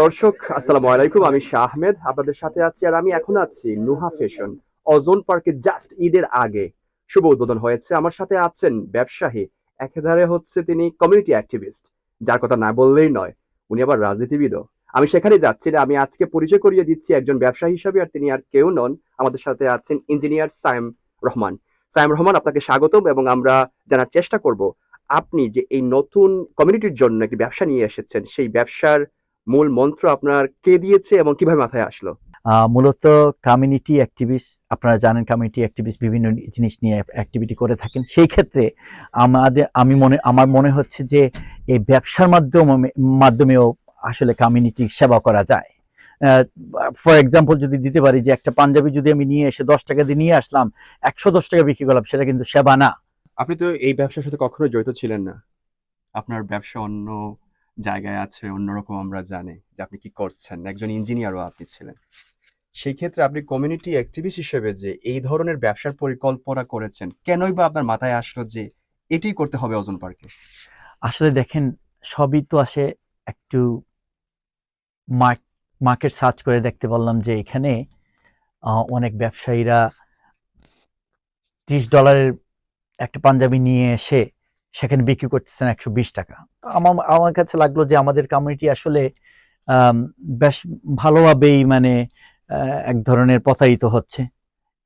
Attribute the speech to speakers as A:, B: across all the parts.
A: দর্শক, আসসালামু আলাইকুম। আমি শাহ আহমেদ, আপনাদের সাথে আছি আর আমি এখন আছি নুহা ফ্যাশন, অজন পার্কে জাস্ট ঈদের আগে। শুভ উদ্বোধন হয়েছে। আমার সাথে আছেন ব্যবসায়ী, একেধারে হচ্ছে তিনি কমিউনিটি অ্যাক্টিভিস্ট যার কথা না বললেই নয়, উনি আবার রাজনীতিবিদও। আমি সেখানে যাচ্ছি না, আমি আজকে পরিচয় করিয়ে দিচ্ছি একজন ব্যবসায়ী হিসাবে আর তিনি আর কেউ নন। আমাদের সাথে আছেন ইঞ্জিনিয়ার সায়েম রহমান। সায়েম রহমান, আপনাকে স্বাগতম এবং আমরা জানার চেষ্টা করব, আপনি যে এই নতুন কমিউনিটির জন্য একটি ব্যবসা নিয়ে এসেছেন, সেই ব্যবসার মূল মন্ত্র আপনার কে দিয়েছে এবং কীভাবে মাথায় আসলো?
B: আহ, মূলত কমিউনিটি অ্যাক্টিভিস্ট আপনারা জানেন কমিউনিটি অ্যাক্টিভিস্ট বিভিন্ন জিনিস নিয়ে অ্যাক্টিভিটি করে থাকেন। সেই ক্ষেত্রে আমাদের আমি মনে আমার মনে হচ্ছে যে এই ব্যবসার মাধ্যমে মাধ্যমেও আসলে কমিউনিটি সেবা করা যায়। ফর এক্সাম্পল যদি দিতে পারি যে একটা পাঞ্জাবি যদি আমি নিয়ে এসে দশ টাকা দিয়ে নিয়ে আসলাম একশো দশ টাকা বিক্রি করলাম সেটা কিন্তু সেবা না।
A: আপনি তো এই ব্যবসার সাথে কখনো জড়িত ছিলেন না। আপনার ব্যবসা অন্য জায়গায় আছে, অন্যরকম আমরা জানি যে আপনি কি করছেন, একজন ইঞ্জিনিয়ারও আপনি ছিলেন। সেই ক্ষেত্রে আপনি কমিউনিটি অ্যাক্টিভিস্ট হিসেবে যে এই ধরনের ব্যবসার পরিকল্পনা করেছেন, কেনই বা আপনার মাথায় আসলো যে এটাই করতে হবে ওজন পার্কে?
B: আসলে দেখেন, সবই তো আসে একটু মার্কেট সার্চ করে দেখতে পারলাম যে এখানে অনেক ব্যবসায়ীরা ত্রিশ ডলারের একটা পাঞ্জাবি নিয়ে এসে সেখানে বিক্রি করতেছেন একশো বিশ টাকা। আমার আমার কাছে লাগল যে আমাদের কমিউনিটি আসলে বেশ ভালোভাবেই মানে এক ধরনের প্রতারিত হচ্ছে।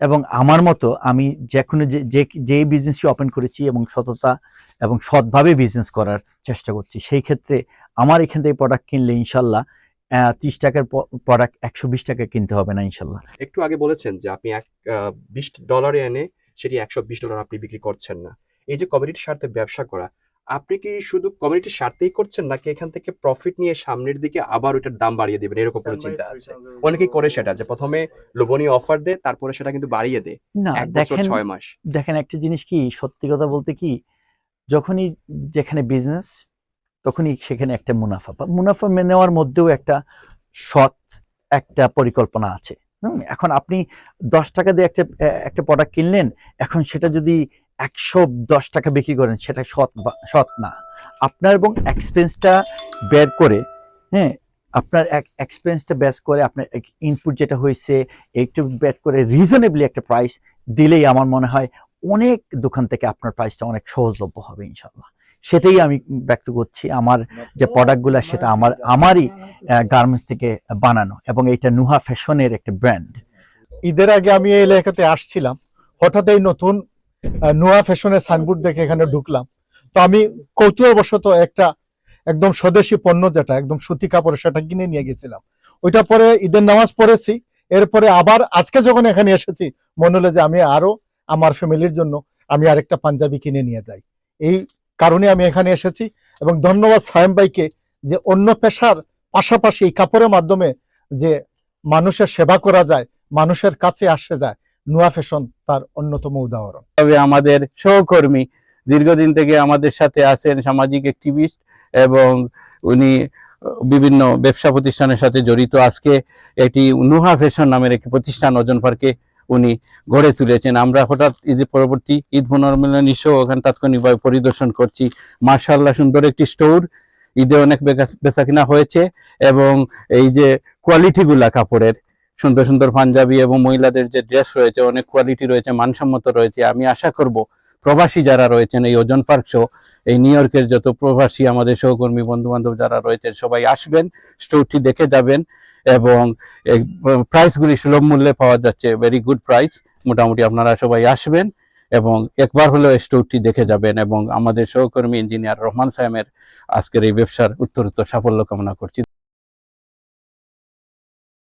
B: এবং আমার মতো আমি যে যে, যে- যেই বিজনেসই ওপেন করেছি এবং সততা এবং সৎভাবে বিজনেস করার চেষ্টা করছি, সেই ক্ষেত্রে আমার এখান থেকে প্রোডাক্ট কিনলে ইনশাল্লাহ ত্রিশ টাকার প্রোডাক্ট একশো বিশ টাকা কিনতে হবে না ইনশাল্লাহ।
A: একটু আগে বলেছেন যে আপনি এক বিশ ডলারে এনে সেটি একশো বিশ ডলার আপনি বিক্রি করছেন না। এই যে কমিউনিটির স্বার্থে ব্যবসা করা আপনি কি শুধু কমিউনিটির স্বার্থেই করছেন নাকি এখান থেকে প্রফিট নিয়ে সামনের দিকে আবার ওইটার দাম বাড়িয়ে দেবেন? এরকম কোনো চিন্তা আছে? অনেকেই করে সেটা যে প্রথমে লোভনীয় অফার দেয় তারপরে সেটা কিন্তু বাড়িয়ে দেয়।
B: না দেখেন
A: ছয় মাস।
B: দেখেন একটা জিনিস কি সত্যি কথা বলতে কি যখনই যেখানে বিজনেস তখনই সেখানে একটা মুনাফা মুনাফা মেনে নেওয়ার মধ্যেও একটা সৎ একটা পরিকল্পনা আছে। হুম, এখন আপনি দশ টাকা দিয়ে একটা একটা প্রোডাক্ট কিনলেন এখন সেটা যদি একশো দশ টাকা বিক্রি করেন, সেটা সৎ সৎ না। আপনার এবং এক্সপেন্সটা বের করে হ্যাঁ আপনার এক এক্সপেন্সটা বেস করে, আপনার ইনপুট যেটা হয়েছে, একটু বের করে রিজনেবলি একটা প্রাইস দিলেই আমার মনে হয় অনেক দোকান থেকে আপনার প্রাইসটা অনেক সহজলভ্য হবে ইনশাল্লাহ সেটাই আমি ব্যক্ত করছি, আমার যে প্রোডাক্টগুলো সেটা আমার, আমারই গার্মেন্টস থেকে বানানো এবং এটা নুহা ফ্যাশনের একটা ব্র্যান্ড
C: ঈদের আগে আমি এই এলাকাতে আসছিলাম, হঠাৎ এই নতুন নোয়া ফ্যাশনের সাইনবোর্ড দেখে এখানে ঢুকলাম। তো আমি কৌতূহলবশত একটা একদম স্বদেশি পণ্য যেটা, একদম সুতি কাপড় সেটা কিনে নিয়ে গেছিলাম। ওইটা পরে ঈদের নামাজ পড়েছি। এরপরে আবার আজকে যখন এখানে এসেছি, মনে হলো যে আমি আরও আমার ফ্যামিলির জন্য আমি আরেকটা পাঞ্জাবি কিনে নিয়ে যাই। এই কারণে আমি এখানে এসেছি এবং ধন্যবাদ সায়েম ভাইকে যে অন্য পেশার পাশাপাশি এই কাপড়ের মাধ্যমে যে মানুষের সেবা করা যায়, মানুষের কাছে আসে যায় নোয়া ফ্যাশন তার অন্যতম উদাহরণ।
D: তবে আমাদের সহকর্মী দীর্ঘদিন থেকে আমাদের সাথে আছেন সামাজিক অ্যাক্টিভিস্ট এবং উনি বিভিন্ন ব্যবসা প্রতিষ্ঠানের সাথে জড়িত। আজকে একটি নুহা ফ্যাশন নামের একটি প্রতিষ্ঠান অজন পার্কে উনি গড়ে তুলেছেন। আমরা হঠাৎ ঈদের পরবর্তী ঈদ পুনর্মিলনী শো ওখানে তাৎক্ষণিকভাবে পরিদর্শন করছি। মার্শাল্লাহ সুন্দর একটি স্টোর। ঈদে অনেক বেচা- বেচাকেনা হয়েছে এবং এই যে কোয়ালিটিগুলা কাপড়ের সুন্দর সুন্দর পাঞ্জাবি এবং মহিলাদের যে ড্রেস রয়েছে, অনেক কোয়ালিটি রয়েছে, মানসম্মত রয়েছে। আমি আশা করব প্রবাসী যারা রয়েছেন এই ওজন পার্ক শো এই নিউ ইয়র্কের যত প্রবাসী, আমাদের সহকর্মী বন্ধু বান্ধব যারা রয়েছেন, সবাই আসবেন স্টোরটি দেখে যাবেন এবং প্রাইসগুলি সুলভ মূল্যে পাওয়া যাচ্ছে। ভেরি গুড প্রাইস মোটামুটি আপনারা সবাই আসবেন এবং একবার হলেও স্টোরটি দেখে যাবেন এবং আমাদের সহকর্মী ইঞ্জিনিয়ার রহমান সাহেবের আজকের এই ব্যবসার উত্তরোত্তর সাফল্য কামনা করছি।